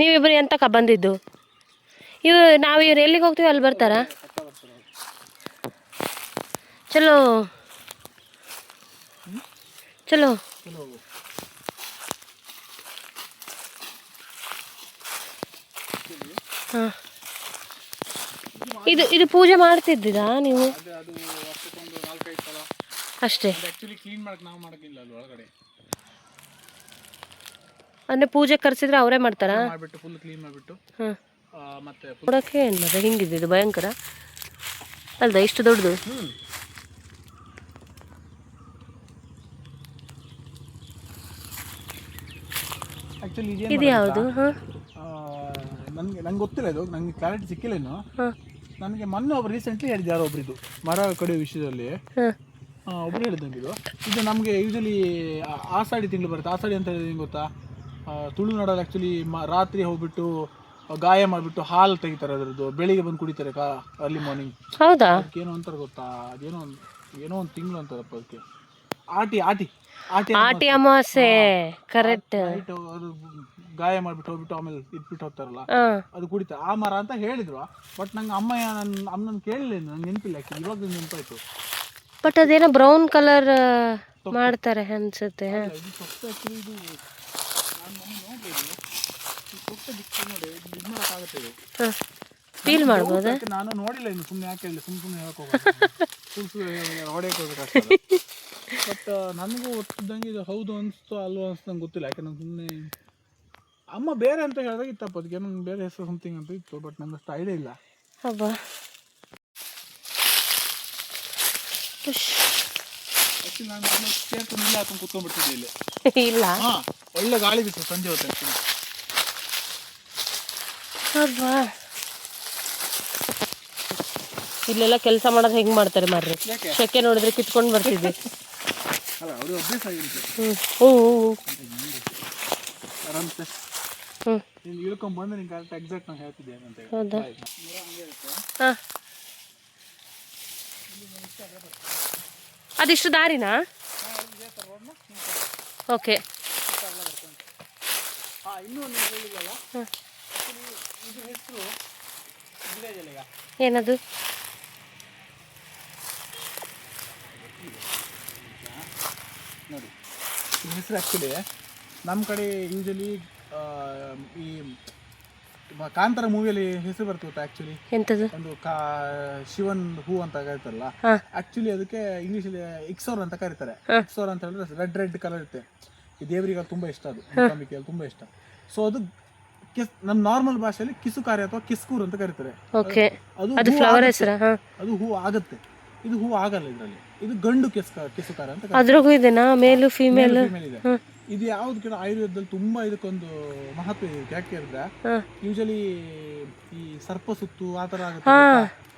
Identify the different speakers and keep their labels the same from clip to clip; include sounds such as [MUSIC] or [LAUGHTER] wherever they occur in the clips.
Speaker 1: ನೀವಿಬ್ಬರು ಎಂತಕ್ಕ ಬಂದಿದ್ದು? ಇವ್ ನಾವು ಇವ್ರು ಎಲ್ಲಿಗೆ ಹೋಗ್ತೀವಿ ಅಲ್ಲಿ ಬರ್ತಾರಾ? ಚಲೋ. ಚಲೋ. ಹಾಂ. ಇದು ಇದು ಪೂಜೆ ಮಾಡ್ತಿದ್ದೀರಾ ನೀವು? ಅಷ್ಟೇ
Speaker 2: ಕ್ಲೀನ್ ಮಾಡಕ್ಕೆ ನಾವು ಮಾಡಕ್ಕಿಲ್ಲ ಅಲ್ಲಿ ಒಳಗಡೆ.
Speaker 1: ಅಂದರೆ ಪೂಜೆ ಕರೆಸಿದ್ರೆ ಅವರೇ ಮಾಡ್ತಾರಾ?
Speaker 2: ಮಾಡಿಬಿಟ್ಟು ಫುಲ್ ಕ್ಲೀನ್ ಮಾಡಿಬಿಟ್ಟು
Speaker 1: ಹಾಂ
Speaker 2: ಮತ್ತೆ
Speaker 1: ನೋಡೋಕ್ಕೆ ಏನು ಮತ್ತೆ ಹಿಂಗಿದೆ ಇದು ಭಯಂಕರ? ಅಲ್ದ ಇಷ್ಟು ದೊಡ್ಡದು? ಇದು ಯಾವುದು?
Speaker 2: ನನಗೆ ನಂಗೆ ಗೊತ್ತಿಲ್ಲ ಇದು ನಂಗೆ ಕ್ಲಾರಿಟಿ ಸಿಕ್ಕಿಲ್ಲ ಇನ್ನು.
Speaker 1: ಹಾಂ.
Speaker 2: ನನಗೆ ಮೊನ್ನೆ ಒಬ್ರು ರೀಸೆಂಟ್ಲಿ ಹೇಳಿದ್ದು ಯಾರೋ ಒಬ್ರಿದು ಮರ ಕಡಿಯೋ ವಿಷಯದಲ್ಲಿ. ಒಬ್ರು ಹೇಳಿದಂಗೆ ಇದು. ಇದು ನಮಗೆ ಯೂಶಲಿ ಆಷಾಢಿ ತಿಂಗಳು ಬರುತ್ತೆ ಆಷಾಢಿ ಅಂತ ಹೇಳಿದ್ರೆ ಗೊತ್ತಾ? ತುಳುನಾಡಲ್ಲಿ ಆ್ಯಕ್ಚುಲಿ ಮ ರಾತ್ರಿ ಹೋಗ್ಬಿಟ್ಟು ಗಾಯ ಮಾಡಿಬಿಟ್ಟು ಹಾಲು ತೆಗಿತಾರೆ ಅದರದ್ದು. ಬೆಳಿಗ್ಗೆ ಬಂದು ಕುಡಿತಾರೆ ಕಾ ಅರ್ಲಿ ಮಾರ್ನಿಂಗ್
Speaker 1: ಹೌದಾ?
Speaker 2: ಏನೋ ಅಂತಾರೆ ಗೊತ್ತಾ? ಅದೇನೋ ಒಂದು ಏನೋ ಒಂದು ತಿಂಗಳು ಅಂತಾರಪ್ಪ ಅದಕ್ಕೆ. ಆಟಿ ಆಟಿ ಆಟಿ
Speaker 1: ಆಟಿ ಅಮಾವಾಸ್ಯೆ ಕರೆಕ್ಟ್
Speaker 2: ನೈಟ್ ಅದು ಗಾಯ ಮಾಡಿಬಿಟ್ಟು ಹೋಗ್ಬಿಟ್ಟು ಆಮೇಲೆ ಇಟ್ಬಿಟ್ಟು ಹೋಗ್ತಾರಲ್ಲ
Speaker 1: ಹಾಂ.
Speaker 2: ಅದು ಕುಡಿತಾರೆ. ಆ ಮರ ಅಂತ ಹೇಳಿದ್ರು. ಬಟ್ ನಂಗೆ ಅಮ್ಮ ನನ್ನ ಅಮ್ಮನ ಕೇಳಲಿಲ್ಲ ನಂಗೆ ನೆನಪಿಲ್ಲ ಆ್ಯಕ್ಚುಲಿ ಇವಾಗ ನೆನಪಾಯ್ತು.
Speaker 1: ಬಟ್ ಅದೇನೋ ಬ್ರೌನ್ ಕಲರ್ ಮಾಡ್ತಾರೆ ಅನ್ಸುತ್ತೆ ಹಾಂ.
Speaker 2: ಇದು ಸೊಪ್ಪು ಆ್ಯಕ್ಚುಲಿ ಇದು
Speaker 1: ಫೀಲ್ ಮಾಡ್ಬೋದಾ?
Speaker 2: ನಾನು ನೋಡಿಲ್ಲ ಇನ್ನು ಸುಮ್ಮನೆ ಯಾಕೆ [LAUGHS] ಹೇಳಿ ಸುಮ್ಮನೆ ಸುಮ್ಮನೆ ಹೇಳಕ್ ಹೋಗೋದು ಹೊಡೆಯಕ್ಕೆ ಹೋಗ್ಬೇಕಾಗ್ತದೆ ಬಟ್ ನನಗೂ ಗೊತ್ತಿದ್ದಂಗೆ ಇದು ಹೌದು ಅನಿಸ್ತು ಅಲ್ವೋ ಅನಿಸ್ತು ನಂಗೆ ಗೊತ್ತಿಲ್ಲ. ಯಾಕೆ ನಾನು ಸುಮ್ಮನೆ ಅಮ್ಮ ಬೇರೆ ಅಂತ ಹೇಳಿದಾಗ ಇತ್ತಪ್ಪ ಅದಕ್ಕೆ ನಂಗೆ ಬೇರೆ ಹೆಸರು ಸಮಥಿಂಗ್ ಅಂತ ಇತ್ತು ಬಟ್ ನಂಗೆ ಅಷ್ಟು ಐಡಿಯಾ ಇಲ್ಲ.
Speaker 1: ಹಬ್ಬ.
Speaker 2: ನಾನು ಇಲ್ಲ ಹಾಕೊಂಡು ಕೂತ್ಕೊಂಡ್ಬಿಡ್ತಿದ್ದೆ ಇಲ್ಲಿ. [LAUGHS]
Speaker 1: ಇಲ್ಲ.
Speaker 2: ಒಳ್ಳೆ ಗಾಳಿ ಬಿತ್ತು ಸಂಜೆ ಹೊತ್ತು
Speaker 1: ಇಲ್ಲೆಲ್ಲ ಕೆಲಸ ಮಾಡೋದು ಹೆಂಗ್ ಮಾಡ್ತಾರೆ ಮಾರ್ರಿ?
Speaker 2: ಯಾಕೆ?
Speaker 1: ಶೆಕೆ ನೋಡಿದ್ರೆ ಕಿತ್ಕೊಂಡು ಬರ್ತಿದ್ವಿ.
Speaker 2: ಅಲ್ಲ ಅವ್ರಿಗೆ ಅಭ್ಯಾಸ ಆಗಿರುತ್ತೆ.
Speaker 1: ಹ್ಞೂ ಹ್ಞೂ
Speaker 2: ಆರಾಮ್ಸೆ?
Speaker 1: ಹ್ಞೂ
Speaker 2: ನೀನು ಇಳ್ಕೊಂಡ್ ಬಂದು ನಿಂಗೆ ಕರೆಕ್ಟ್ ಎಕ್ಸಾಕ್ಟ್ ನಾನು ಹೇಳ್ತಿದ್ದೆ ಅಂತ ಹೇಳಿ.
Speaker 1: ಹೌದಾ?
Speaker 2: ಆಯ್ತು. ನೂರ ಹಂಗೆ ಇರುತ್ತೆ.
Speaker 1: ಹಾಂ ಅದಿಷ್ಟು ದಾರಿನಾ ಓಕೆ.
Speaker 2: ಹಾ ಇನ್ನೂ ಒಂದು ಹೇಳಿದಲ್ಲ
Speaker 1: ಹಾಂ.
Speaker 2: ಇದು ಹೆಸರು ಗಿಡ ಇದೆಯಲ್ಲ ಈಗ.
Speaker 1: ಏನದು?
Speaker 2: ನೋಡಿ. ಹೆಸರು ಆ್ಯಕ್ಚುಲಿ ನಮ್ಮ ಕಡೆ ಯೂಶಲಿ ಈ ಕಾಂತರ ಮೂವಿಯಲ್ಲಿ ಹೆಸರು ಬರ್ತದೆ ಗೊತ್ತಾ ಆ್ಯಕ್ಚುಲಿ ಒಂದು ಕಾ ಶಿವನ್ ಹೂ ಅಂತ ಕರೀತಾರಲ್ಲ.
Speaker 1: ಆಕ್ಚುಲಿ
Speaker 2: ಆ್ಯಕ್ಚುಲಿ ಅದಕ್ಕೆ ಇಂಗ್ಲೀಷಲ್ಲಿ ಇಕ್ಸೋರ್ ಅಂತ ಕರೀತಾರೆ. ಇಕ್ಸೋರ್ ಅಂತ ಹೇಳಿದ್ರೆ ರೆಡ್ ರೆಡ್ ಕಲರ್ ಇರುತ್ತೆ. ದೇವರಿಗೆ ಅದು ತುಂಬ ಇಷ್ಟ ಅದು ಮೂಕಾಂಬಿಕೆಯಲ್ಲಿ ತುಂಬ ಇಷ್ಟ. ಸೊ ಅದು ಕಿಸ್ ನಮ್ಮ ನಾರ್ಮಲ್ ಭಾಷೆಯಲ್ಲಿ ಕಿಸುಕಾರಿ ಅಥವಾ ಕಿಸ್ಕೂರ್ ಅಂತ ಕರೀತಾರೆ.
Speaker 1: ಓಕೆ
Speaker 2: ಅದು
Speaker 1: ಫ್ಲವರ್ ಹೆಸರು?
Speaker 2: ಅದು ಹೂ ಆಗುತ್ತೆ. ಇದು ಹೂ ಆಗಲ್ಲ ಇದರಲ್ಲಿ. ಇದು ಗಂಡು ಕಿಸ್ಕ ಕಿಸುಕಾರ ಅಂತ.
Speaker 1: ಅದ್ರಾಗೂ ಇದೆನಾ? ಮೇಲು ಫೀಮೇಲ್
Speaker 2: ಇದೆ. ಇದು ಯಾವ್ದು ಗಿಡ ಆಯುರ್ವೇದದಲ್ಲಿ ತುಂಬಾ ಇದಕ್ಕೊಂದು ಮಹತ್ವ ಇದೆ. ಯಾಕೆ
Speaker 1: ಅಂದ್ರೆ
Speaker 2: ಯೂಶಲಿ ಈ ಸರ್ಪ ಸುತ್ತು ಆ
Speaker 1: ತರ
Speaker 2: ಆಗುತ್ತೆ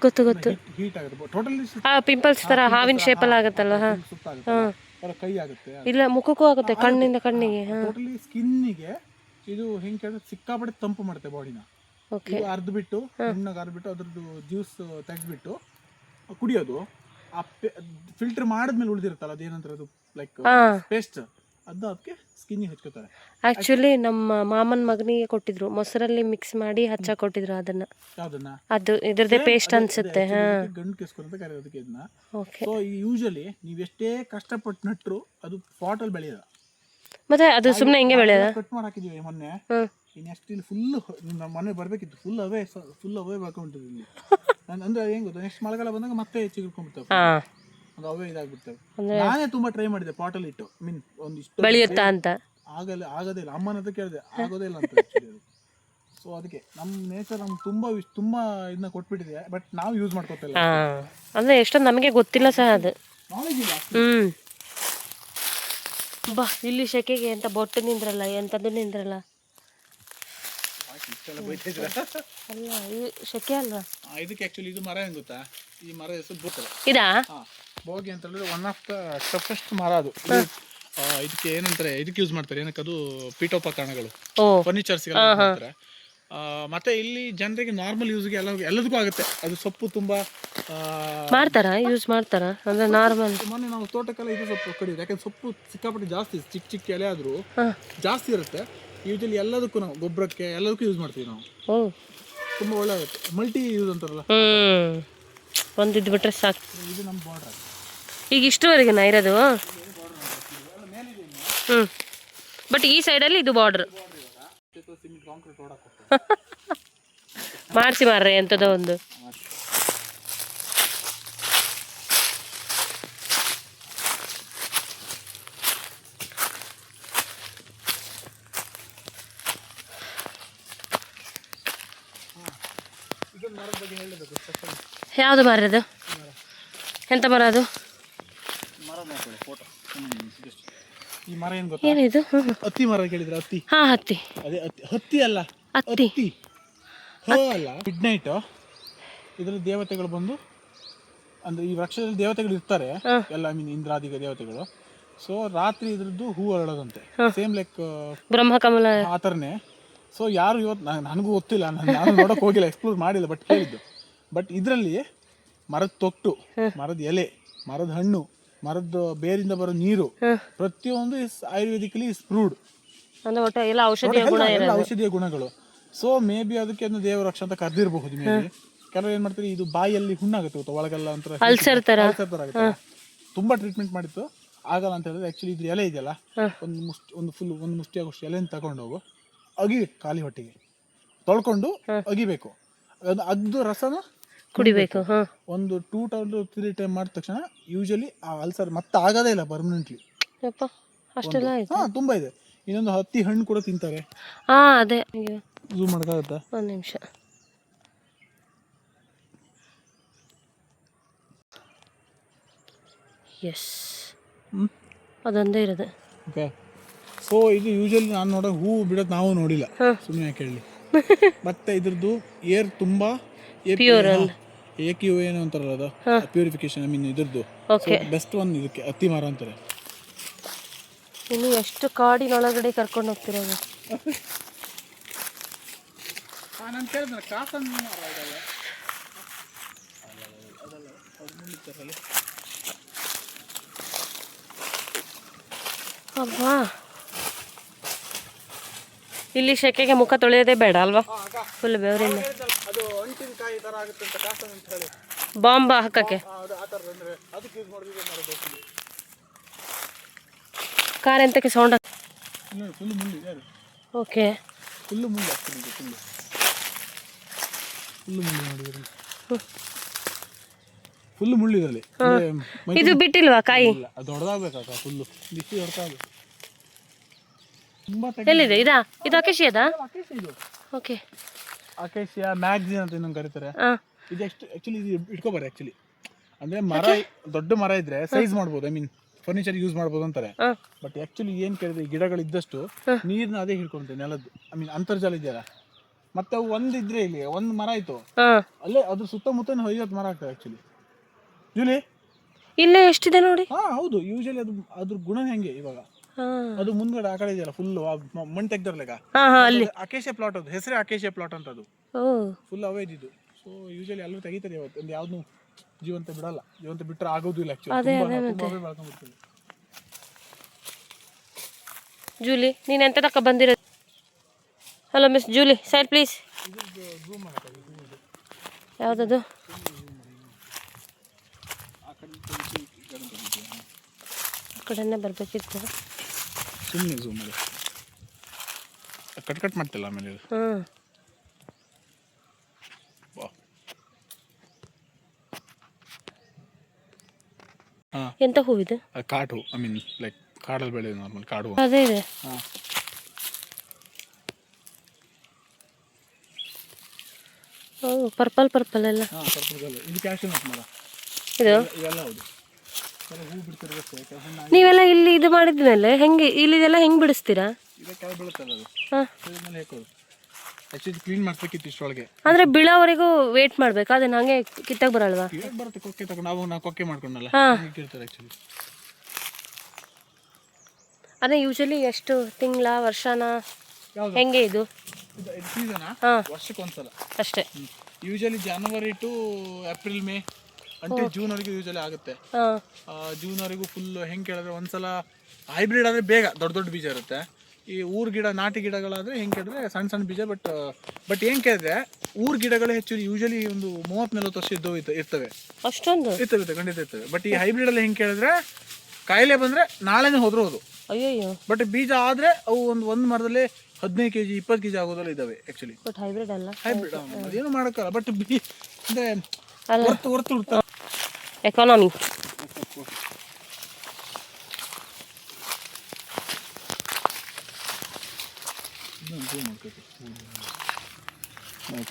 Speaker 1: ಗೊತ್ತು? ಗೊತ್ತು
Speaker 2: ಹೀಟ್ ಆಗುತ್ತೆ. ಟೋಟಲಿ
Speaker 1: ಪಿಂಪಲ್ಸ್ ತರ ಹಾವಿನ ಶೇಪ್ ಅಲ್ಲಿ
Speaker 2: ಸುತ್ತಾಗುತ್ತೆ ಕೈ ಆಗುತ್ತೆ
Speaker 1: ಇಲ್ಲ ಮುಖಕ್ಕೂ ಆಗುತ್ತೆ ಕಣ್ಣಿಂದ ಕಣ್ಣಿಗೆ
Speaker 2: ಟೋಟಲಿ ಸ್ಕಿನ್ನಿಗೆ ಇದು ಹೆಂಗೆ ಕೇಳಿದ್ರೆ ಸಿಕ್ಕಾಪಟ್ಟೆ ತಂಪು ಮಾಡುತ್ತೆ ಬಾಡಿನ
Speaker 1: ಓಕೆ
Speaker 2: ಇದು ಅರ್ದ್ಬಿಟ್ಟು ನುಣ್ಣಗೆ ಅರ್ದ್ಬಿಟ್ಟು ಅದ್ರದ್ದು ಜ್ಯೂಸ್ ತೆಗೆದ್ಬಿಟ್ಟು ಕುಡಿಯೋದು ಆ ಫಿಲ್ಟರ್ ಮಾಡಿದ್ಮೇಲೆ ಉಳಿದಿರುತ್ತಲ್ಲ ಅದೇನಂತಾರೆ ಅದು ಲೈಕ್ ಪೇಸ್ಟ್ ಅದು ಅದಕ್ಕೆ ಸ್ಕಿನ್ನಿಗೆ ಹಚ್ಕೋತಾರೆ.
Speaker 1: ಆ್ಯಕ್ಚುಲಿ ನಮ್ಮ ಮಾಮನ ಮಗನಿಗೆ ಕೊಟ್ಟಿದ್ರು. ಮೊಸರಲ್ಲಿ ಮಿಕ್ಸ್ ಮಾಡಿ ಹಚ್ಚ ಕೊಟ್ಟಿದ್ರು ಅದನ್ನ.
Speaker 2: ಅದನ್ನ
Speaker 1: ಅದು ಇದರದೇ ಪೇಸ್ಟ್ ಅನ್ಸುತ್ತೆ ಹಾಂ.
Speaker 2: ಗಂಡು ಕೆಸ್ಕೊಂಡು ಅಂತ ಅದಕ್ಕೆ ಇದನ್ನ.
Speaker 1: ಓಕೆ
Speaker 2: ಸೊ ಯೂಶಲಿ ನೀವು ಎಷ್ಟೇ ಕಷ್ಟಪಟ್ಟು ನಟ್ರು ಅದು ಪಾಟಲ್ಲಿ ಬೆಳೆಯೋದ.
Speaker 1: ಮತ್ತೆ ಅದು ಸುಮ್ಮನೆ ಹಿಂಗೆ ಬೆಳೆಯೋದ?
Speaker 2: ಕಟ್ ಮಾಡಿ ಹಾಕಿದೀವಿ ಮೊನ್ನೆ. ನೆಕ್ಸ್ಟ್ ಇಲ್ಲಿ ಫುಲ್ ನಮ್ಮ ಮನೆ ಬರಬೇಕಿತ್ತು. ಫುಲ್ ಅವೇ ಫುಲ್ ಅವೇ ಬೆಳ್ಕೊಂಡಿದ್ದು ಇಲ್ಲಿ ನಾನು ಅಂದ್ರೆ ಹೆಂಗ್ ಗೊತ್ತಾ ನೆಕ್ಸ್ಟ್ ಮಳೆಗಾಲ ಬಂದಾಗ ಮತ್ತೆ ಹೆಚ್ಚಿಗೆ
Speaker 1: ಹಾಂ.
Speaker 2: ಅದು ಅವೇ ಇದಾಗ್ಬಿಡ್ತವೆ. ನಾನೇ ತುಂಬಾ ಟ್ರೈ ಮಾಡಿದೆ ಪಾಟಲ್ಲಿ ಇಟ್ಟು ಮೀನ್ ಒಂದು ಇಷ್ಟು
Speaker 1: ಬೆಳೆಯುತ್ತಾ ಅಂತ.
Speaker 2: ಆಗಲ್ಲ ಆಗೋದಿಲ್ಲ ಇಲ್ಲ. ಅಮ್ಮನ ಹತ್ರ ಕೇಳಿದೆ ಆಗೋದಿಲ್ಲ ಇಲ್ಲ ಅಂತ ಸೊ ಅದಕ್ಕೆ ನಮ್ಮ ನೇಚರ್ ನಮ್ಗೆ ತುಂಬಾ ವಿಶ್- ತುಂಬಾ ಇದನ್ನ ಕೊಟ್ಬಿಟ್ಟಿದೆ ಬಟ್ ನಾವು ಯೂಸ್ ಮಾಡ್ಕೊತಿಲ್ಲ
Speaker 1: ಅಂದ್ರೆ ಎಷ್ಟೊಂದ್ ನಮಗೆ ಗೊತ್ತಿಲ್ಲ ಸಹ ಅದು.
Speaker 2: ನಾಲೆಜ್ ಇಲ್ಲ.
Speaker 1: ಹ್ಮ್. ಬಾ ಇಲ್ಲಿ ಶೆಕೆಗೆ ಎಂತ ಬೊಟ್ಟು ನಿಂದ್ರಲ್ಲ ಎಂತದ್ದು ನಿಂದ್ರಲ್ಲ. ಅಲ್ಲ ಈ ಶೆಕೆ ಅಲ್ವಾ?
Speaker 2: ಇದಕ್ಕೆ ಆಕ್ಚುಲಿ ಇದು ಮರ ಏನ್ ಗೊತ್ತಾ? ಈ ಮರ ಹೆಸರು ಬೋತಲ
Speaker 1: ಇದಾ?
Speaker 2: ಹಾ. ಬೋಗಿ ಅಂತ ಹೇಳಿದ್ರೆ ಒನ್ ಆಫ್ ದ ಟಫೆಸ್ಟ್ ಮರ ಅದು ಆ, ಇದಕ್ಕೆ ಏನಂತಾರೆ ಇದಕ್ಕೆ ಯೂಸ್ ಮಾಡ್ತಾರೆ. ಏನಕ್ಕೆ ಅದು ಪೀಠೋಪಕರಣಗಳು.
Speaker 1: ಓ.
Speaker 2: ಫರ್ನಿಚರ್ಸ್ ಮಾಡ್ತಾರೆ ಆ, ಮತ್ತೆ ಇಲ್ಲಿ ಜನರಿಗೆ ನಾರ್ಮಲ್ ಯೂಸ್ಗೆ ಎಲ್ಲ ಎಲ್ಲದಕ್ಕೂ ಆಗುತ್ತೆ. ಅದು ಸೊಪ್ಪು ತುಂಬಾ ಆ,
Speaker 1: ಮಾಡ್ತಾರಾ? ಯೂಸ್ ಮಾಡ್ತಾರ? ಅಂದ್ರೆ ನಾರ್ಮಲ್
Speaker 2: ಮೊನ್ನೆ ನಾವು ತೋಟಕ್ಕೆಲ್ಲ ಇದು ಸೊಪ್ಪು ಕಡಿಯೋದು. ಯಾಕಂದ್ರೆ ಸೊಪ್ಪು ಸಿಕ್ಕಾಪಟ್ಟೆ ಜಾಸ್ತಿ ಚಿಕ್ಕ ಚಿಕ್ಕ ಎಲೆ ಆದ್ರೂ ಜಾಸ್ತಿ ಇರುತ್ತೆ. ಯೂಶಲಿ ಎಲ್ಲದಕ್ಕೂ ನಾವು ಗೊಬ್ಬರಕ್ಕೆ ಎಲ್ಲದಕ್ಕೂ ಯೂಸ್ ಮಾಡ್ತೀವಿ ನಾವು.
Speaker 1: ಓ.
Speaker 2: ತುಂಬ ಒಳ್ಳೆ ಆಗುತ್ತೆ. ಮಲ್ಟಿ ಯೂಸ್ ಅಂತಾರಲ್ಲ.
Speaker 1: ಹ್ಮ್. ಒಂದಿದ್ ಬಿಟ್ರೆ ಸಾಕು.
Speaker 2: ಇದು ನಮ್ಮ ಬಾರ್ಡರ್
Speaker 1: ಈಗ ಇಷ್ಟುವರೆಗೆನಾ ಇರೋದು. ಹ್ಞೂ ಬಟ್ ಈ ಸೈಡಲ್ಲಿ ಇದು ಬಾರ್ಡ್ರ್ [LAUGHS] ಮಾಡಿಸಿ ಮಾರ್ರೆ ಎಂಥದೋ ಒಂದು. ಯಾವುದು ಮರ ಅದು? ಎಂತ ಮರ ಅದು?
Speaker 2: ಫೋಟೋ ಈ ಮರ ಏನು ಗೊತ್ತಾ?
Speaker 1: ಏನಿದು?
Speaker 2: ಹತ್ತಿ ಮರ ಕೇಳಿದ್ರೆ ಹತ್ತಿ
Speaker 1: ಹಾ ಹತ್ತಿ
Speaker 2: ಅದೇ ಹತ್ತಿ ಹತ್ತಿ ಅಲ್ಲ.
Speaker 1: ಹತ್ತಿ
Speaker 2: ಹತ್ತಿ ಹ ಅಲ್ಲ. ಮಿಡ್ ನೈಟ್ ಇದರಲ್ಲಿ ದೇವತೆಗಳು ಬಂದು ಅಂದ್ರೆ ಈ ವೃಕ್ಷದಲ್ಲಿ ದೇವತೆಗಳು ಇರ್ತಾರೆ. ಎಲ್ಲ ಐ ಮೀನ್ ಇಂದ್ರಾದಿಗ ದೇವತೆಗಳು. ಸೊ ರಾತ್ರಿ ಇದ್ರದ್ದು ಹೂ ಅರಳೋದಂತೆ. ಸೇಮ್ ಲೈಕ್
Speaker 1: ಬ್ರಹ್ಮಕಮಲ
Speaker 2: ಆ ಥರನೇ. ಸೊ ಯಾರು ಇವತ್ತು ನನಗೂ ಗೊತ್ತಿಲ್ಲ. ನಾನು ನಾನು ನೋಡೋಕೆ ಹೋಗಿಲ್ಲ ಎಕ್ಸ್ಪ್ಲೋರ್ ಮಾಡಿಲ್ಲ ಬಟ್ ಕೇಳಿದ್ದು. ಬಟ್ ಇದರಲ್ಲಿ ಮರದ ತೊಟ್ಟು ಮರದ ಎಲೆ ಮರದ ಹಣ್ಣು ಮರದ ಬೇರಿಂದ ಬರೋ ನೀರು ಪ್ರತಿಯೊಂದು ಆಯುರ್ವೇದಿಕಲಿ ಸ್ಪ್ರೂಡ್ ಪ್ರೂವ್ಡ್
Speaker 1: ಅಂದ್ರೆ ಒಟ್ಟು ಎಲ್ಲ ಔಷಧಿಯ ಗುಣ
Speaker 2: ಎಲ್ಲ ಔಷಧಿಯ ಗುಣಗಳು. ಸೊ ಮೇ ಬಿ ಅದಕ್ಕೆ ಒಂದು ದೇವರ ರಕ್ಷ ಅಂತ ಕರೆದಿರಬಹುದು ಮೇ ಬಿ ಕೆಲವರು ಏನ್ ಮಾಡ್ತಾರೆ ಇದು ಬಾಯಲ್ಲಿ ಹುಣ್ಣಾಗುತ್ತೆ ಗೊತ್ತಾ? ಒಳಗೆಲ್ಲ ಅಂತ
Speaker 1: ಅಲ್ಸರ್ ಥರ
Speaker 2: ಅಲ್ಸರ್ ಥರ ಆಗುತ್ತೆ. ತುಂಬಾ ಟ್ರೀಟ್ಮೆಂಟ್ ಮಾಡಿತ್ತು. ಆಗಲ್ಲ ಅಂತ ಹೇಳಿದ್ರೆ ಆಕ್ಚುಲಿ ಇದ್ರ ಎಲೆ ಇದೆಯಲ್ಲ. ಒಂದು ಮುಷ್ಟಿ ಒಂದು ಫುಲ್ ಒಂದು ಮುಷ್ಟಿ ಆಗೋಷ್ಟು ಎಲೆನ ತಗೊಂಡೋಗು. ಅಗಿ ಖಾಲಿ ಹೊಟ್ಟೆಗೆ. ತೊಳ್ಕೊಂಡು ಅಗಿಬೇಕು. ಅದು ಅಗ್ದು ರಸನ
Speaker 1: ಕುಡಿಬೇಕು ಹಾಂ.
Speaker 2: ಒಂದು ಟೂ ಟೈಮ್ ತ್ರೀ ಟೈಮ್ ಮಾಡಿದ ತಕ್ಷಣ ಯೂಶಲಿ ಆ ಅಲ್ಸರ್ ಮತ್ತೆ ಆಗೋದೇ ಇಲ್ಲ ಪರ್ಮನೆಂಟ್ಲಿ
Speaker 1: ಯಪ್ಪ ಅಷ್ಟೆಲ್ಲ ಆಯ್ತು?
Speaker 2: ಹಾ ತುಂಬಾ ಇದೆ. ಇನ್ನೊಂದು ಹತ್ತಿ ಹಣ್ಣು ಕೂಡ ತಿಂತಾರೆ.
Speaker 1: ಹಾ ಅದೇ. ಅಯ್ಯೋ.
Speaker 2: ಝೂಮ್ ಮಾಡೋಕ್ಕಾಗತ್ತಾ
Speaker 1: ಒಂದು ನಿಮಿಷ. Yes
Speaker 2: hmm.
Speaker 1: ಅದೊಂದೇ ಇರೋದು.
Speaker 2: ಓಕೆ ಸೊ ಇದು ಯೂಶಲಿ ನಾನು ನೋಡೋ ಹೂ ಬಿಡೋದು ನಾವು ನೋಡಿಲ್ಲ. ಸುಮ್ಮನೆ ಕೇಳಿ [LAUGHS] ಮತ್ತೆ ಇದ್ರದ್ದು ಏರ್ ತುಂಬಾ
Speaker 1: Pure
Speaker 2: ಎ ಕ್ಯೂ ಏನು ಅಂತಾರಲ್ಲ ಅದು? ಪ್ಯೂರಿಫಿಕೇಶನ್ ಐ ಮೀನ್ ಇದ್ರದ್ದು.
Speaker 1: ಓಕೆ
Speaker 2: ಬೆಸ್ಟ್ ಒನ್ ಇದಕ್ಕೆ ಅತ್ತಿ ಮರ ಅಂತಾರೆ.
Speaker 1: ಇನ್ನು ಎಷ್ಟು ಕಾಡಿನೊಳಗಡೆ ಕರ್ಕೊಂಡು ಹೋಗ್ತಿರೋದು
Speaker 2: ನಾನು ಕೇಳಿದ್ರೆ ಕಾಸನ್
Speaker 1: ಅಬ್ಬಾ. ಇಲ್ಲಿ ಶೆಕೆಗೆ ಮುಖ ತೊಳೆಯೋದೇ ಬೇಡ ಅಲ್ವಾ? ಫುಲ್ ಬೆವರಿಂದ
Speaker 2: ಅದು ಥರ ಆಗುತ್ತೆ ಅಂತ ಕಾಸನ್ ಅಂತ ಹೇಳಿ.
Speaker 1: ಬಾಂಬ್ ಹಾಕಕ್ಕೆ.
Speaker 2: ಅದು ಆ ಥರ ಅಂದರೆ ಅದಕ್ಕೆ ಯೂಸ್ ಮಾಡಿದ್ರೆ ಮಾಡೋದು
Speaker 1: ಕಾರ್ ಎಂತಕ್ಕೆ ಸೌಂಡ್
Speaker 2: ಫುಲ್ ಮುಳ್ಳು
Speaker 1: ಓಕೆ
Speaker 2: ಫುಲ್ಲು ಮುಳ್ಳು ಆಗ್ತದೆ ಇದು ಫುಲ್ಲು ಫುಲ್ಲು ಮುಳ್ಳು
Speaker 1: ಬಿಟ್ಟಿಲ್ವಾ ಕಾಯಿ?
Speaker 2: ಅದು ಫುಲ್ಲು ಬಿಸಿ
Speaker 1: ಎಲ್ಲಿದೆ? ಇದಾ? ಇದು
Speaker 2: ಅಕೇಶಿ ಅದಾ
Speaker 1: ಓಕೆ
Speaker 2: ಅಕೇಶಿಯ ಮ್ಯಾಗ್ಝಿನ್ ಅಂತ ಇನ್ನೊಂದು ಕರೀತಾರೆ. ಇದು ಎಷ್ಟು ಆ್ಯಕ್ಚುಲಿ ಇದು ಇಟ್ಕೋಬಾರೆ ಆ್ಯಕ್ಚುಲಿ ಅಂದ್ರೆ ಮರ ದೊಡ್ಡ ಮರ ಇದ್ರೆ ಸೈಜ್ ಮಾಡ್ಬೋದು ಐ ಮೀನ್ ಫರ್ನಿಚರ್ ಯೂಸ್ ಮಾಡ್ಬೋದು ಅಂತಾರೆ. ಬಟ್ ಆಕ್ಚುಲಿ ಏನು ಕೇಳಿದ್ರೆ ಗಿಡಗಳು ಗಿಡಗಳಿದ್ದಷ್ಟು ನೀರ್ನ ಅದೇ ಹಿಡ್ಕೊಂತೆ ನೆಲದ್ದು. ಐ ಮೀನ್ ಅಂತರ್ಜಲ ಇದೆಯಲ್ಲ. ಮತ್ತೆ ಅವು ಒಂದು ಇದ್ರೆ ಇಲ್ಲಿ ಒಂದು ಮರ ಆಯ್ತು. ಅಲ್ಲೇ ಅದ್ರ ಸುತ್ತಮುತ್ತ ಐವತ್ತು ಮರ ಆಗ್ತದೆ ಆಕ್ಚುಲಿ ಜೂಲಿ
Speaker 1: ಇಲ್ಲೇ ಎಷ್ಟಿದೆ ನೋಡಿ.
Speaker 2: ಹಾ ಹೌದು. ಯೂಶಲಿ ಅದು ಅದ್ರ ಗುಣ ಹೆಂಗೆ ಇವಾಗ? ಅದು ಮುಂದ್ಗಡೆ ಆ ಕಡೆ ಇದೆಯಲ್ಲ ಫುಲ್ ಮಣ್ಣು
Speaker 1: ಅಕೇಶ ಅಲ್ಲಿ.
Speaker 2: ಅಕೇಶಿಯ ಪ್ಲಾಟ್ ಅದು ಹೆಸರೇ ಅಕೇಶ ಪ್ಲಾಟ್ ಅಂತ ಅದು ಫುಲ್ ಅವೇ ಇದು ಸೊ ಯೂಶಲಿ ಎಲ್ಲರೂ ತೆಗಿತಾರೆ ಇವತ್ತು. ಒಂದು ಯಾವ್ದು ಜೀವಂತ ಬಿಡಲ್ಲ. ಜೀವಂತ ಬಿಟ್ಟರೆ ಆಗೋದಿಲ್ಲ ಆಕ್ಚುಲಿ
Speaker 1: ಜೂಲಿ ನೀನು ಎಂತ ತಕ್ಕ ಬಂದಿರೋದು hello miss Julie side please ಯಾವುದದು? ಆ ಕಡೆನೇ ಬರಬೇಕಿತ್ತು.
Speaker 2: ಸುಮ್ಮನೆ ಝೂಮ್ ಮಾಡಿ ಕಟ್ ಕಟ್ ಮಾಡ್ತಿಲ್ಲ ಆಮೇಲೆ ಇದು. ಹಾಂ.
Speaker 1: ಎಂತ ಹೂವಿದು?
Speaker 2: ಕಾಡು. ಐ ಮೀನ್ ಲೈಕ್ ಕಾಡಲ್ಲಿ ಬೆಳೆಯೋದು ನಾರ್ಮಲ್ ಕಾಡು
Speaker 1: ಅದೇ ಇದೆ.
Speaker 2: ಹಾಂ.
Speaker 1: ಪರ್ಪಲ್ ಪರ್ಪಲ್ ಎಲ್ಲ.
Speaker 2: ಹಾಂ ಪರ್ಪಲ್ ಇದು ಕ್ಯಾಶು ಮರ
Speaker 1: ಇದು?
Speaker 2: ಇದೆಲ್ಲ ಹೌದು ಎಲ್ಲ ಹೂ ಬಿಡ್ತಿರ್ಬೇಕು ಹಣ್ಣು
Speaker 1: ನೀವೆಲ್ಲ ಇಲ್ಲಿ ಇದು ಮಾಡಿದ್ಮೇಲೆ ಹೆಂಗೆ ಇಲ್ಲಿದೆಲ್ಲ ಹೆಂಗೆ ಬಿಡಿಸ್ತೀರಾ?
Speaker 2: ಮೇಲೆ ಕ್ಲೀನ್ ಮಾಡ್ಬೇಕಿತ್ತು ಇಷ್ಟರೊಳಗೆ
Speaker 1: ಅಂದರೆ ಬೀಳೋವರೆಗೂ ವೇಟ್ ಮಾಡ್ಬೇಕು ಅದನ್ನ ಹಂಗೆ ಕಿತ್ತಾಗ ಬರಲ್ವಾ?
Speaker 2: ಬರುತ್ತೆ ಕೊಕ್ಕೆ ತಗೊಂಡು. ನಾವು ನಾವು ಕೊಕ್ಕೆ ಮಾಡ್ಕೊಂಡಲ್ಲ.
Speaker 1: ಹಾ.
Speaker 2: ಇಟ್ಟಿರ್ತಾರೆ ಆ್ಯಕ್ಚುಲಿ
Speaker 1: ಅದೇ ಯೂಶಲಿ ಎಷ್ಟು ತಿಂಗಳ ವರ್ಷನ ಹೆಂಗೆ ಇದು?
Speaker 2: ಸೀಸನಾ
Speaker 1: ಅಷ್ಟೇ.
Speaker 2: Usually January to April May until ಜೂನ್ವರೆಗೂ usually ಆಗುತ್ತೆ.
Speaker 1: ಜೂನ್
Speaker 2: ವರೆಗೂ ಫುಲ್ ಹೆಂಗೆ ಕೇಳಿದ್ರೆ ಒಂದ್ಸಲ ಹೈಬ್ರಿಡ್ ಆದರೆ ಬೇಗ ದೊಡ್ಡ ದೊಡ್ಡ ಬೀಜ ಇರುತ್ತೆ. ಈ ಊರ್ ಗಿಡ ನಾಟಿ ಗಿಡಗಳಾದ್ರೆ ಹೆಂಗೆ ಕೇಳಿದ್ರೆ ಸಣ್ಣ ಸಣ್ಣ ಬೀಜ ಬಟ್ ಬಟ್ ಏನ್ ಕೇಳಿದ್ರೆ ಊರ್ ಗಿಡಗಳು ಹೆಚ್ಚು ಯೂಶಲಿ ಒಂದು ಮೂವತ್ತ್ ನಲ್ವತ್ತು ವರ್ಷ ಇದ್ದು ಇರ್ತವೆ.
Speaker 1: ಅಷ್ಟೊಂದು?
Speaker 2: ಇರ್ತವೆ ಖಂಡಿತ ಇರ್ತವೆ. ಬಟ್ ಈ ಹೈಬ್ರಿಡ್ ಅಲ್ಲಿ ಹೆಂಗೆ ಕೇಳಿದ್ರೆ ಕಾಯಿಲೆ ಬಂದ್ರೆ ನಾಳೆನೇ ಹೋದ್ರು ಹೋದು.
Speaker 1: ಅಯ್ಯಯ್ಯೋ.
Speaker 2: ಬಟ್ ಬೀಜ ಆದ್ರೆ ಅವು ಒಂದು ಒಂದ್ ಮರದಲ್ಲಿ ಹದಿನೈದು ಕೆಜಿ ಇಪ್ಪತ್ತು ಕೆಜಿ ಆಗೋದಲ್ಲ ಇದಾವೆ ಆಕ್ಚುಲಿ
Speaker 1: ಬಟ್ ಹೈಬ್ರಿಡ್ ಅಲ್ಲ.
Speaker 2: ಹೈಬ್ರಿಡ್ ಅದೇನು ಮಾಡೋಕ್ಕಲ್ಲ ಬಟ್ ಬಿ ಅಂದ್ರೆ ಹೊರತು ಹೊರ್ತು ಹೊರ್ತು
Speaker 1: ಎಕಾನಮಿ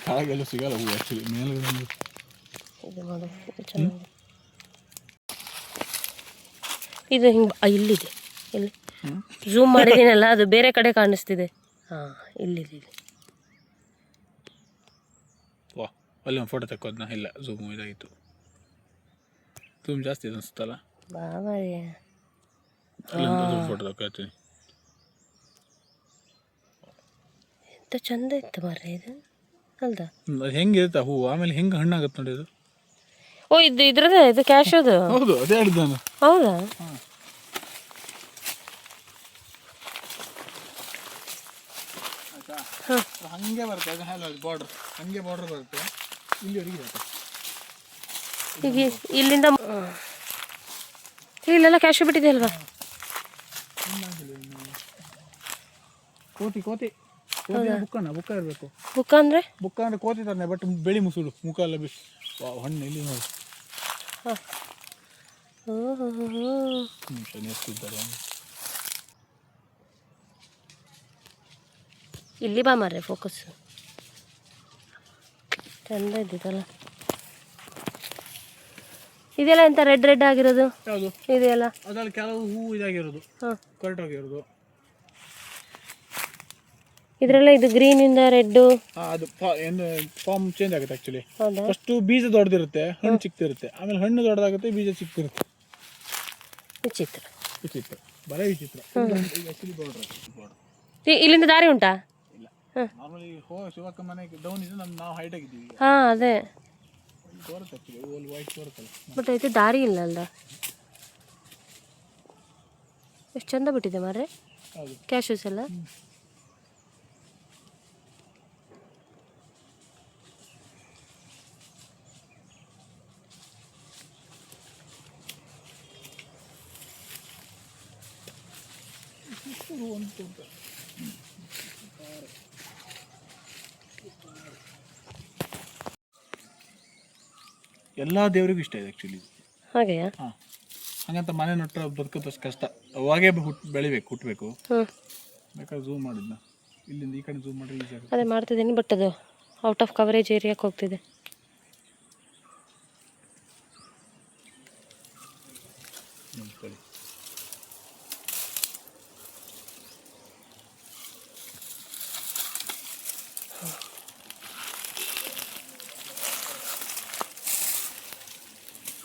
Speaker 2: ಕೆಳಗೆಲ್ಲ ಸಿಗಲ್ಲ ಹೂ ಆ್ಯಕ್ಚುಲಿ ಮೇಲ್ಗಡೆ
Speaker 1: ಇದು ಮಾಡು ಇದು ಚೆನ್ನಾಗಿದೆ ಇದು ಹಿಂಗೆ ಇಲ್ಲಿದೆ ಇಲ್ಲಿ. ಝೂಮ್ ಮಾಡಿದ್ದೀನಲ್ಲ ಅದು ಬೇರೆ ಕಡೆ ಕಾಣಿಸ್ತಿದೆ ಹಾಂ ಇಲ್ಲಿದೆ
Speaker 2: ಅಲ್ಲಿ ಒಂದು ಫೋಟೋ ತೆಕ್ಕೋದ್ನ ಇಲ್ಲ ಝೂಮ್ ಇದಾಗಿತ್ತು ಝೂಮ್ ಜಾಸ್ತಿ ಇದೆ ಅನ್ಸುತ್ತಲ್ಲ?
Speaker 1: ಬಾ ಮಾರಿ.
Speaker 2: ಅಲ್ಲೊಂದು ಫೋಟೋ ತಗೋತೀನಿ
Speaker 1: ಎಂತ ಚಂದ ಇತ್ತು ಮಾರ್ರೆ ಇದು. ಅಲ್ದ?
Speaker 2: ಅದು ಹೆಂಗಿರುತ್ತೆ ಹೂ ಆಮೇಲೆ ಹೆಂಗೆ ಹಣ್ಣಾಗತ್ತೆ ನೋಡಿ ಅದು
Speaker 1: ಓ ಇದು ಇದ್ರದೇ ಇದು ಕ್ಯಾಶೋದು
Speaker 2: ಹೌದು ಅದೇ ಹೇಳಿದ್ದು ನಾನು
Speaker 1: ಹೌದಾ
Speaker 2: ಹಂಗೆ ಬರುತ್ತೆ ಅದು ಬಾರ್ಡರ್ ಹಂಗೆ ಬಾರ್ಡರ್ ಬರುತ್ತೆ. ಇಲ್ಲಿ ಅಡಿಗೆ ಇರುತ್ತೆ
Speaker 1: ಈಗ ಇಲ್ಲಿಂದ. ಇಲ್ಲೆಲ್ಲ ಕ್ಯಾಶು ಬಿಟ್ಟಿದೆ ಅಲ್ವಾ?
Speaker 2: ಕೋತಿ ಕೋತಿ. ಬುಕ್ಕಣ್ಣ ಬುಕ್ಕ ಇರಬೇಕು.
Speaker 1: ಬುಕ್ಕ ಅಂದರೆ?
Speaker 2: ಬುಕ್ಕ ಅಂದ್ರೆ ಕೋತಿ ತಾನೆ ಬಟ್ ಬೆಳಿ ಮುಸುಳು ಮುಖ ಎಲ್ಲ ಬಿ ವಾವ್, ಹಣ್ಣು ಇಲ್ಲಿ ನೋಡಿ.
Speaker 1: ಇಲ್ಲಿ ಬಾ ಮಾರ್ರೆ ಫೋಕಸ್ ಚಂದ ಇದ್ದಿದ್ದಲ್ಲ ಇದೆಲ್ಲ ಎಂತ ರೆಡ್ ರೆಡ್ ಆಗಿರೋದು?
Speaker 2: ಯಾವುದು?
Speaker 1: ಇದೆಲ್ಲ
Speaker 2: ಅದ್ರಲ್ಲಿ ಕೆಲವು ಹೂವು ಇದಾಗಿರೋದು.
Speaker 1: ಹಾಂ.
Speaker 2: ಕರೆಕ್ಟ್ ಆಗಿರೋದು
Speaker 1: ಇದರಲ್ಲ ಇದು ಗ್ರೀನ್ ಇಂದ
Speaker 2: ರೆಡ್ ಅದು ಫಾರ್ಮ್ ಚೇಂಜ್ ಆಗುತ್ತೆ
Speaker 1: ಆಕ್ಚುಲಿ
Speaker 2: ಫಸ್ಟ್ ಬೀಜ ದೊಡ್ಡದಿರುತ್ತೆ ಹಣ್ಣು ಚಿಕ್ಕದಿರುತ್ತೆ. ಆಮೇಲೆ ಹಣ್ಣು ದೊಡ್ಡದಾಗುತ್ತೆ ಬೀಜ ಚಿಕ್ಕದಿರುತ್ತೆ.
Speaker 1: ವಿಚಿತ್ರ.
Speaker 2: ವಿಚಿತ್ರ. ಬರೀ ವಿಚಿತ್ರ. ಬಾರ್ಡ್ರ್
Speaker 1: ಇಲ್ಲಿಂದ ದಾರಿ ಉಂಟಾ?
Speaker 2: ಇಲ್ಲ. ನಾರ್ಮಲಿ ಹೋ ಶಿವಕ್ಕ ಮನೆಗೆ ಡೌನ್ ಇದೆ ನಮ್ಮ ನಾವು ಹೈಟ್ ಆಗಿದ್ದೀವಿ
Speaker 1: ಹಾಂ ಅದೇ. ಬಟ್ ಐತೆ ದಾರಿ ಇಲ್ಲ ಅಲ್ಲ ಎಷ್ಟು ಚಂದ ಬಿಟ್ಟಿದೆ ಮಾರ್ರೆ? ಕ್ಯಾಶಸ್ ಎಲ್ಲ?
Speaker 2: ಎಲ್ಲ ಎಲ್ಲ ದೇವರಿಗೂ ಇಷ್ಟ ಇದೆ ಆ್ಯಕ್ಚುಲಿ
Speaker 1: ಹಾಗೆಯಾ?
Speaker 2: ಹಾಂ. ಹಾಗಂತ ಮನೆ ನಟ್ಟ ಬದುಕೋದಷ್ಟು ಕಷ್ಟ. ಅವಾಗೇ ಹುಟ್ ಬೆಳಿಬೇಕು ಹುಟ್ಟಬೇಕು ಬೇಕಾದ್ರೆ ಝೂಮ್ ಮಾಡಿದ್ನ. ಇಲ್ಲಿಂದ ಈ ಕಡೆ ಝೂಮ್ ಮಾಡಿ ಈಸಿ ಆಗುತ್ತೆ.
Speaker 1: ಅದೇ ಮಾಡ್ತಿದ್ದೀನಿ ಬಟ್ ಅದು ಔಟ್ ಆಫ್ ಕವರೇಜ್ ಏರಿಯಾಕ್ಕೆ ಹೋಗ್ತಿದೆ.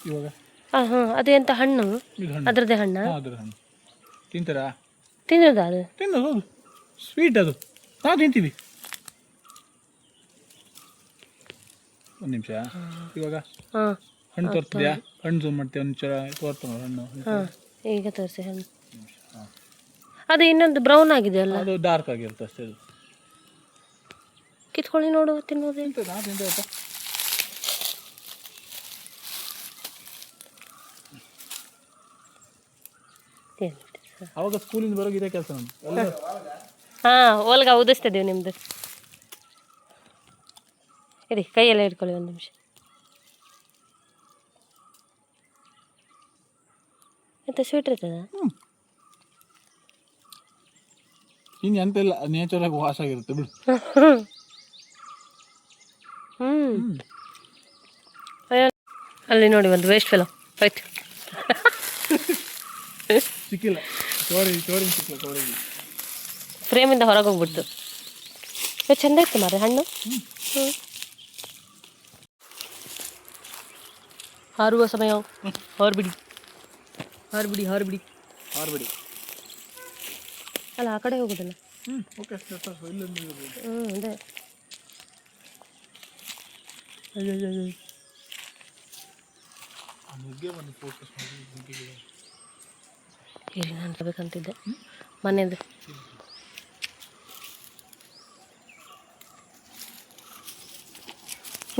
Speaker 2: ಇವಾಗ?
Speaker 1: ಹಾಂ ಹಾಂ ಅದು ಎಂತ ಹಣ್ಣು?
Speaker 2: ಇದು ಹಣ್ಣು.
Speaker 1: ಅದರದ್ದೇ ಹಣ್ಣ?
Speaker 2: ಹಾಂ ಅದ್ರ ಹಣ್ಣು. ತಿಂತೀರಾ?
Speaker 1: ತಿನ್ನೋದಾ ಅದು?
Speaker 2: ತಿನ್ನೋದು ಹೌದು. ಸ್ವೀಟ್ ಅದು. ನಾವು ತಿಂತೀವಿ. ಒಂದು ನಿಮಿಷ. ಇವಾಗ?
Speaker 1: ಹಾಂ.
Speaker 2: ಹಣ್ಣು ತೋರ್ತಿದ್ಯಾ? ಹಣ್ಣು ಝೂಮ್ ಮಾಡ್ತೀವಿ ಒಂದು ಚರ ಹಣ್ಣು.
Speaker 1: ಹಾಂ ಈಗ ತೋರಿಸಿ ಹಣ್ಣು. ಅದು ಇನ್ನೊಂದು ಬ್ರೌನ್ ಆಗಿದೆ ಅಲ್ಲ?
Speaker 2: ಅದು ಡಾರ್ಕ್ ಆಗಿರುತ್ತೆ ಅಷ್ಟೇ ಅದು.
Speaker 1: ಕಿತ್ಕೊಳ್ಳಿ ನೋಡು ತಿನ್ನೋದು.
Speaker 2: ತಿಂತದೆ ನಾ ಅವಾಗ ಸ್ಕೂಲಿಂದ ಬರೋಕೆ ಇದೇ ಕೆಲಸ ನಮ್ದು.
Speaker 1: ಹಾಂ. ಓಲ್ಗ ಉದಿಸ್ತಿದ್ದೀವಿ ನಿಮ್ಮದು ಇರಿ ಕೈಯೆಲ್ಲ ಹಿಡ್ಕೊಳ್ಳಿ ಒಂದು ನಿಮಿಷ. ಎಂತ ಸ್ವೀಟ್ ಇರ್ತದ?
Speaker 2: ಇನ್ನು ಎಂತ ಇಲ್ಲ ನೇಚರ್ ಆಗಿ ವಾಸ ಆಗಿರುತ್ತೆ ಬಿಡು.
Speaker 1: ಹ್ಞೂ ಅಲ್ಲಿ ನೋಡಿ ಒಂದು ವೇಸ್ಟ್ ಫೆಲೋ ಆಯ್ತು. [LAUGHS]
Speaker 2: ಸಿಕ್ಕಿಲ್ಲ. ಚೋರಿ ಚೋರಿ ಸಿಕ್ಕಿಲ್ಲ ಚೋರಿಗೆ
Speaker 1: ಫ್ರೇಮಿಂದ ಹೊರಗೆ ಹೋಗ್ಬಿಡ್ತು. ಏ, ಚಂದ ಇತ್ತು ಮಾರೆ ಹಣ್ಣು? ಹ್ಞೂ ಹಾರುವ ಸಮಯ. ಹಾರ್ಬಿಡಿ. ಹಾರ್ಬಿಡಿ ಹಾರ್ಬಿಡಿ.
Speaker 2: ಆರ್ಬೇಡಿ
Speaker 1: ಅಲ್ಲ ಆ ಕಡೆ ಹೋಗೋದಲ್ಲ?
Speaker 2: ಹ್ಞೂ ಓಕೆ ಅಷ್ಟೇ ಸಾಕು ಇಲ್ಲೊಂದು ಇರ್ಬೋದು.
Speaker 1: ಹ್ಞೂ ಅದೇ.
Speaker 2: ಆ ನುಗ್ಗೆ ಬಂದು ಫೋಕಸ್ ಮಾಡಿ ನುಗ್ಗೆಗೆ
Speaker 1: ಇಲ್ಲಿ ನಾನು ತರಬೇಕಂತಿದ್ದೆ ಮನೆಯದು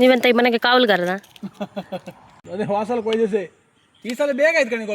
Speaker 1: ನೀವೆಂತ ಈ ಮನೆಗೆ ಕಾವಲುಗಾರನಾ?
Speaker 2: ಅದೇ ಈ ಸಲ ಬೇಗ ಆಯ್ತು ಕಣಿ